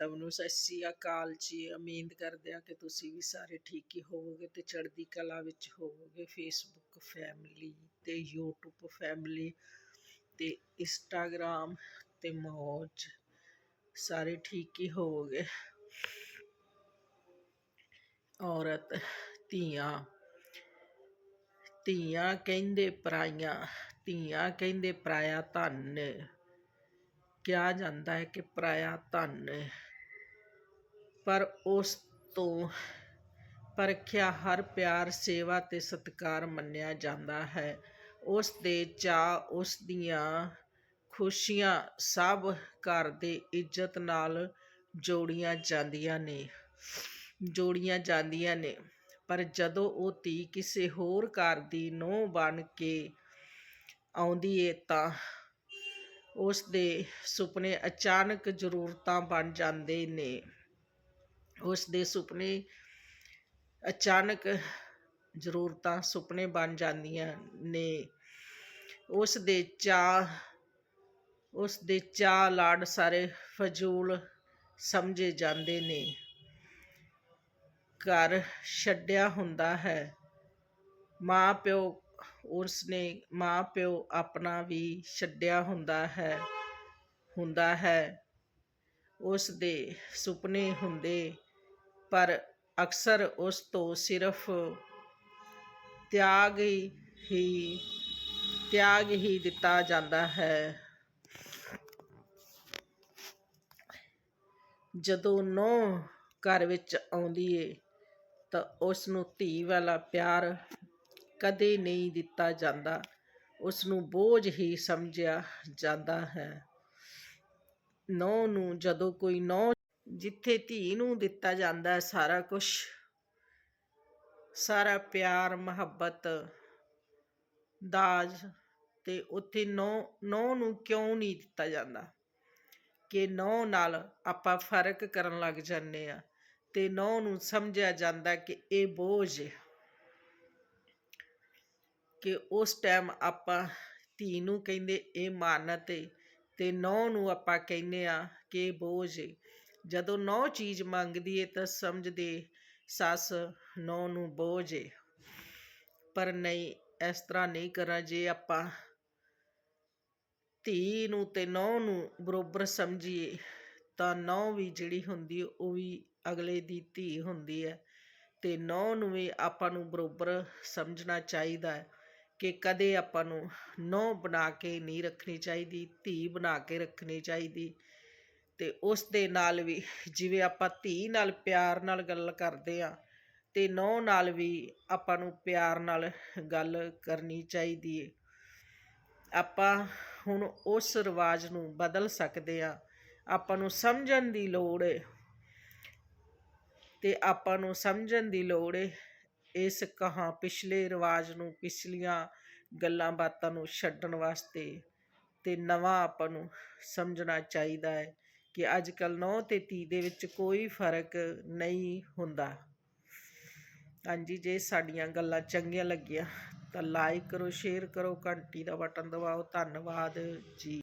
ਸਭ ਨੂੰ ਸਤਿ ਸ਼੍ਰੀ ਅਕਾਲ ਜੀ ਉਮੀਦ ਕਰਦੇ ਆ ਕਿ ਤੁਸੀਂ ਵੀ ਸਾਰੇ ਠੀਕ ਹੀ ਹੋਵੋਗੇ ਤੇ ਚੜ੍ਹਦੀ ਕਲਾ ਵਿੱਚ ਹੋਵੋਗੇ। ਫੇਸਬੁੱਕ ਫੈਮਿਲੀ ਤੇ YouTube ਫੈਮਿਲੀ ਤੇ ਇੰਸਟਾਗ੍ਰਾਮ ਤੇ ਮੌਜ, ਸਾਰੇ ਠੀਕ ਹੀ ਹੋਵੋਗੇ। ਔਰਤ, ਧੀਆਂ ਧੀਆਂ ਕਹਿੰਦੇ ਪਰਾਈਆਂ, ਧੀਆਂ ਕਹਿੰਦੇ ਪਰਾਇਆ ਧਨ। ਕਿਹਾ ਜਾਂਦਾ ਹੈ ਕਿ ਪਰਾਇਆ ਧਨ ਪਰ ਉਸ ਤੋਂ ਪਰਖਿਆ ਹਰ ਪਿਆਰ, ਸੇਵਾ ਤੇ ਸਤਿਕਾਰ ਮੰਨਿਆ ਜਾਂਦਾ ਹੈ। ਉਸ ਦੇ ਚਾਅ, ਉਸ ਦੀਆਂ ਖੁਸ਼ੀਆਂ ਸਭ ਘਰ ਦੇ ਇੱਜ਼ਤ ਨਾਲ ਜੋੜੀਆਂ ਜਾਂਦੀਆਂ ਨੇ, ਜੋੜੀਆਂ ਜਾਂਦੀਆਂ ਨੇ। ਪਰ ਜਦੋਂ ਉਹ ਧੀ ਕਿਸੇ ਹੋਰ ਘਰ ਦੀ ਨੂੰਹ ਬਣ ਕੇ ਆਉਂਦੀ ਏ ਤਾਂ ਉਸ ਦੇ ਸੁਪਨੇ ਅਚਾਨਕ ਜ਼ਰੂਰਤਾਂ ਬਣ ਜਾਂਦੇ ਨੇ। ਉਸ ਦੇ ਸੁਪਨੇ ਅਚਾਨਕ ਜ਼ਰੂਰਤਾਂ ਸੁਪਨੇ ਬਣ ਜਾਂਦੀਆਂ ਨੇ। ਉਸ ਦੇ ਚਾਹ ਉਸ ਦੇ ਚਾਹ ਲਾਡ ਸਾਰੇ ਫਜ਼ੂਲ ਸਮਝੇ ਜਾਂਦੇ ਨੇ। ਘਰ ਛੱਡਿਆ ਹੁੰਦਾ ਹੈ। ਮਾਂ ਪਿਓ ਉਸਨੇ ਮਾਂ ਪਿਓ ਆਪਣਾ ਵੀ ਛੱਡਿਆ ਹੁੰਦਾ ਹੈ ਹੁੰਦਾ ਹੈ। ਉਸ ਦੇ ਸੁਪਨੇ ਹੁੰਦੇ, ਪਰ ਅਕਸਰ ਉਸ ਤੋਂ ਸਿਰਫ ਤਿਆਗ ਹੀ ਤਿਆਗ ਹੀ ਦਿੱਤਾ ਜਾਂਦਾ ਹੈ। ਜਦੋਂ ਨੌ ਘਰ ਵਿੱਚ ਆਉਂਦੀ ਏ, ਤਾਂ ਉਸ ਨੂੰ ਧੀ ਵਾਲਾ ਪਿਆਰ ਕਦੇ ਨਹੀਂ ਦਿੱਤਾ ਜਾਂਦਾ। ਉਸ ਨੂੰ ਬੋਝ ਹੀ ਸਮਝਿਆ ਜਾਂਦਾ ਹੈ। ਨੌ ਨੂੰ ਜਦੋਂ ਕੋਈ ਨੌ ਜਿੱਥੇ ਧੀ ਨੂੰ ਦਿੱਤਾ ਜਾਂਦਾ ਹੈ, ਸਾਰਾ ਕੁਝ ਸਾਰਾ ਪਿਆਰ, ਮੁਹੱਬਤ, ਦਾਜ ਤੇ ਉੱਥੇ ਨੌ ਨੌ ਨੂੰ ਕਿਉਂ ਨਹੀਂ ਦਿੱਤਾ ਜਾਂਦਾ? ਕਿ ਨੌ ਨਾਲ ਆਪਾਂ ਫ਼ਰਕ ਕਰਨ ਲੱਗ ਜਾਂਦੇ ਆ ਤੇ ਨੌ ਨੂੰ ਸਮਝਿਆ ਜਾਂਦਾ ਕਿ ਇਹ ਬੋਝ ਹੈ। ਕਿ ਉਸ ਟਾਈਮ ਆਪਾਂ ਧੀ ਨੂੰ ਕਹਿੰਦੇ ਇਹ ਮਾਨਤ ਏ ਤੇ ਨੌ ਨੂੰ ਆਪਾਂ ਕਹਿੰਦੇ ਹਾਂ ਕਿ ਇਹ ਬੋਝ ਏ। ਜਦੋਂ ਨੌ ਚੀਜ਼ ਮੰਗਦੀ ਏ ਤਾਂ ਸਮਝਦੇ ਸੱਸ ਨੌ ਨੂੰ ਬੋਝ ਏ। ਪਰ ਨਹੀਂ, ਇਸ ਤਰ੍ਹਾਂ ਨਹੀਂ ਕਰਾਂ, ਜੇ ਆਪਾਂ ਧੀ ਨੂੰ ਤੇ ਨੌ ਨੂੰ ਬਰੋਬਰ ਸਮਝੀਏ, ਤਾਂ ਨੌ ਵੀ ਜਿਹੜੀ ਹੁੰਦੀ ਉਹ ਵੀ ਅਗਲੇ ਦੀ ਧੀ ਹੁੰਦੀ ਹੈ ਤੇ ਨੌ ਨੂੰ ਵੀ ਆਪਾਂ ਨੂੰ ਬਰੋਬਰ ਸਮਝਣਾ ਚਾਹੀਦਾ ਹੈ ਕਿ ਕਦੇ ਆਪਾਂ ਨੂੰ ਨੌ ਬਣਾ ਕੇ ਨਹੀਂ ਰੱਖਣੀ ਚਾਹੀਦੀ, ਧੀ ਬਣਾ ਕੇ ਰੱਖਣੀ ਚਾਹੀਦੀ ਤੇ ਉਸ ਦੇ ਨਾਲ ਵੀ ਜਿਵੇਂ ਆਪਾਂ ਧੀ ਨਾਲ ਪਿਆਰ ਨਾਲ ਗੱਲ ਕਰਦੇ ਆ ਤੇ ਨੌ ਨਾਲ ਵੀ ਆਪਾਂ ਨੂੰ ਪਿਆਰ ਨਾਲ ਗੱਲ ਕਰਨੀ ਚਾਹੀਦੀ ਏ। ਆਪਾਂ ਹੁਣ ਉਸ ਰਿਵਾਜ ਨੂੰ ਬਦਲ ਸਕਦੇ ਆ ਆਪਾਂ ਨੂੰ ਸਮਝਣ ਦੀ ਲੋੜ ਏ ਤੇ ਆਪਾਂ ਨੂੰ ਸਮਝਣ ਦੀ ਲੋੜ ਏ ਇਸ ਕਹਾ ਪਿਛਲੇ ਰਿਵਾਜ ਨੂੰ, ਪਿਛਲੀਆਂ ਗੱਲਾਂ ਬਾਤਾਂ ਨੂੰ ਛੱਡਣ ਵਾਸਤੇ ਤੇ ਨਵਾਂ ਆਪਾਂ ਨੂੰ ਸਮਝਣਾ ਚਾਹੀਦਾ ਹੈ ਕਿ ਅੱਜ ਕੱਲ ਨੌ ਤੇ ਧੀ ਦੇ ਵਿੱਚ ਕੋਈ ਫ਼ਰਕ ਨਹੀਂ ਹੁੰਦਾ। ਹਾਂਜੀ, ਜੇ ਸਾਡੀਆਂ ਗੱਲਾਂ ਚੰਗੀਆਂ ਲੱਗੀਆਂ ਤਾਂ ਲਾਈਕ ਕਰੋ ਸ਼ੇਅਰ ਕਰੋ, ਘੰਟੀ ਦਾ ਬਟਨ ਦਬਾਓ। ਧੰਨਵਾਦ ਜੀ।